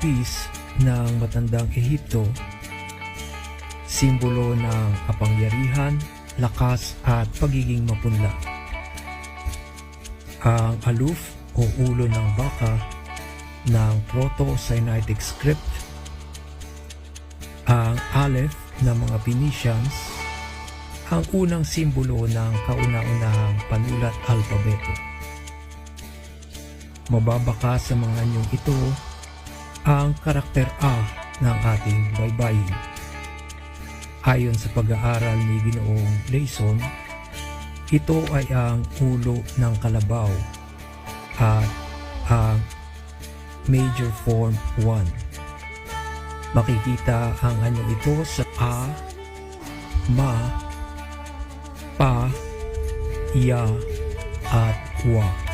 piece ng matandang Ehipto, simbolo ng kapangyarihan, lakas at pagiging mapunla. Ang aloof o ulo ng baka ng Proto-Sinaitic script, ang aleph ng mga Phoenicians, ang unang simbolo ng kauna-unahang panulat alpabeto. Mababaka sa mga anyong ito ang karakter A ng ating baybayin. Ayon sa pag-aaral ni Ginoong Layson, ito ay ang ulo ng kalabaw at ang major form 1. Makikita ang anyong ito sa A, Ma, Pa, Ya, at Wa.